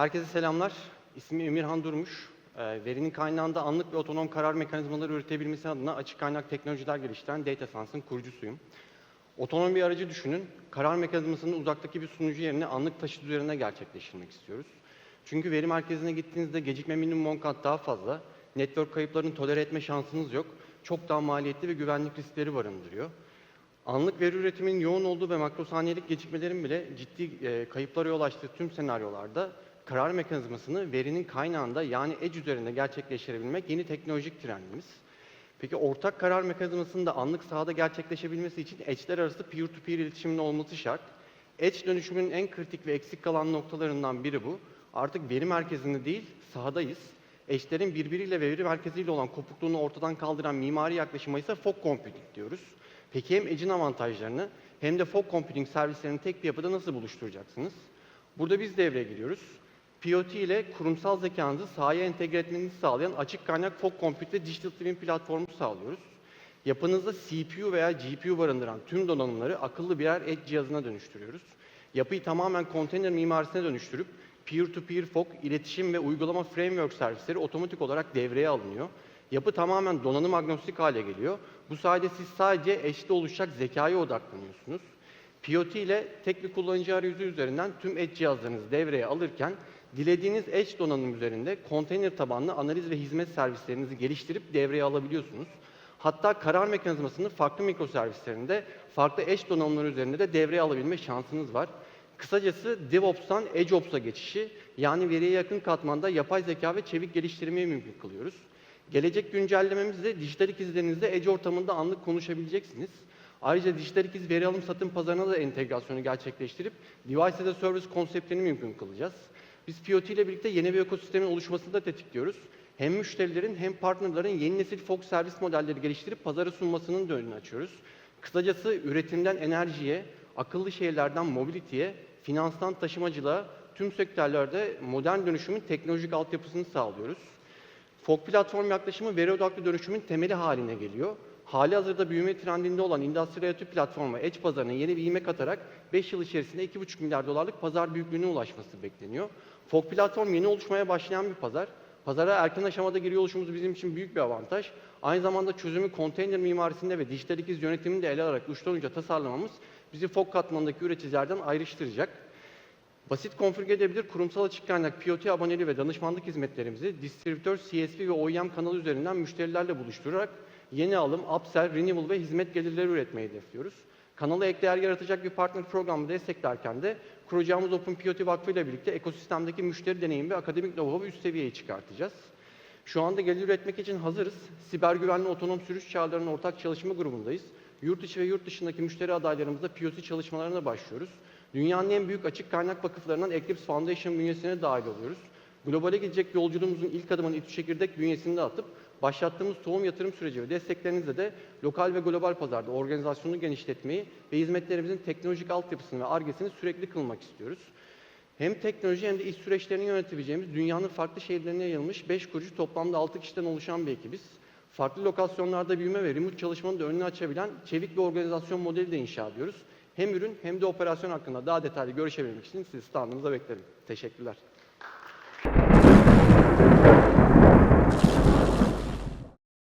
Herkese selamlar. İsmim Emirhan Durmuş. Ee, Verinin kaynağında anlık ve otonom karar mekanizmaları üretebilmesi adına açık kaynak teknolojiler geliştiren Data Science'ın kurucusuyum. Otonom bir aracı düşünün. Karar mekanizmasını uzaktaki bir sunucu yerine anlık taşıt üzerinde gerçekleştirmek istiyoruz. Çünkü veri merkezine gittiğinizde gecikme minimum 10 kat daha fazla. Network kayıplarını tolere etme şansınız yok. Çok daha maliyetli ve güvenlik riskleri barındırıyor. Anlık veri üretiminin yoğun olduğu ve makrosaniyelik gecikmelerin bile ciddi e, kayıplara yol açtığı tüm senaryolarda karar mekanizmasını verinin kaynağında yani edge üzerinde gerçekleştirebilmek yeni teknolojik trendimiz. Peki ortak karar mekanizmasının da anlık sahada gerçekleşebilmesi için edge'ler arası peer-to-peer iletişimin olması şart. Edge dönüşümünün en kritik ve eksik kalan noktalarından biri bu. Artık veri merkezinde değil, sahadayız. Edge'lerin birbiriyle ve veri merkeziyle olan kopukluğunu ortadan kaldıran mimari yaklaşıma ise fog computing diyoruz. Peki hem Edge'in avantajlarını hem de fog computing servislerini tek bir yapıda nasıl buluşturacaksınız? Burada biz devreye giriyoruz. POT ile kurumsal zekanızı sahaya entegre etmenizi sağlayan açık kaynak fog compute ve digital twin platformu sağlıyoruz. Yapınızda CPU veya GPU barındıran tüm donanımları akıllı birer edge cihazına dönüştürüyoruz. Yapıyı tamamen konteyner mimarisine dönüştürüp peer-to-peer fog, iletişim ve uygulama framework servisleri otomatik olarak devreye alınıyor. Yapı tamamen donanım agnostik hale geliyor. Bu sayede siz sadece eşte oluşacak zekaya odaklanıyorsunuz. POT ile tek bir kullanıcı arayüzü üzerinden tüm edge cihazlarınızı devreye alırken dilediğiniz edge donanım üzerinde konteyner tabanlı analiz ve hizmet servislerinizi geliştirip devreye alabiliyorsunuz. Hatta karar mekanizmasını farklı mikroservislerinde farklı edge donanımlar üzerinde de devreye alabilme şansınız var. Kısacası DevOps'tan EdgeOps'a geçişi yani veriye yakın katmanda yapay zeka ve çevik geliştirmeyi mümkün kılıyoruz. Gelecek güncellememizde dijital ikizlerinizle Edge ortamında anlık konuşabileceksiniz. Ayrıca dijital ikiz veri alım satım pazarına da entegrasyonu gerçekleştirip Device as a Service konseptlerini mümkün kılacağız. Biz POT ile birlikte yeni bir ekosistemin oluşmasını da tetikliyoruz. Hem müşterilerin hem partnerlerin yeni nesil fog servis modelleri geliştirip pazara sunmasının da önünü açıyoruz. Kısacası üretimden enerjiye, akıllı şehirlerden mobility'ye, finanstan taşımacılığa tüm sektörlerde modern dönüşümün teknolojik altyapısını sağlıyoruz. Fog platform yaklaşımı veri odaklı dönüşümün temeli haline geliyor. Hali hazırda büyüme trendinde olan Industrial IoT platformu Edge pazarına yeni bir ivme katarak 5 yıl içerisinde 2,5 milyar dolarlık pazar büyüklüğüne ulaşması bekleniyor. Fog platform yeni oluşmaya başlayan bir pazar. Pazara erken aşamada giriyor oluşumuz bizim için büyük bir avantaj. Aynı zamanda çözümü konteyner mimarisinde ve dijital ikiz yönetimini de ele alarak uçtan uca tasarlamamız bizi fog katmanındaki üreticilerden ayrıştıracak. Basit konfigüre edebilir kurumsal açık kaynak POT aboneli ve danışmanlık hizmetlerimizi distribütör, CSP ve OEM kanalı üzerinden müşterilerle buluşturarak yeni alım, upsell, renewal ve hizmet gelirleri üretmeyi hedefliyoruz. Kanala ek değer yaratacak bir partner programı desteklerken de kuracağımız Open POT Vakfı ile birlikte ekosistemdeki müşteri deneyimi ve akademik know-how'u üst seviyeye çıkartacağız. Şu anda gelir üretmek için hazırız. Siber güvenli otonom sürüş çağrılarının ortak çalışma grubundayız. Yurt içi ve yurt dışındaki müşteri adaylarımızla POC çalışmalarına başlıyoruz. Dünyanın en büyük açık kaynak vakıflarından Eclipse Foundation bünyesine dahil oluyoruz. Globale gidecek yolculuğumuzun ilk adımını İTÜ Çekirdek bünyesinde atıp başlattığımız tohum yatırım süreci ve desteklerinizle de lokal ve global pazarda organizasyonu genişletmeyi ve hizmetlerimizin teknolojik altyapısını ve argesini sürekli kılmak istiyoruz. Hem teknoloji hem de iş süreçlerini yönetebileceğimiz dünyanın farklı şehirlerine yayılmış 5 kurucu toplamda 6 kişiden oluşan bir ekibiz. Farklı lokasyonlarda büyüme ve remote çalışmanın da önünü açabilen çevik bir organizasyon modeli de inşa ediyoruz. Hem ürün hem de operasyon hakkında daha detaylı görüşebilmek için sizi standımıza beklerim. Teşekkürler.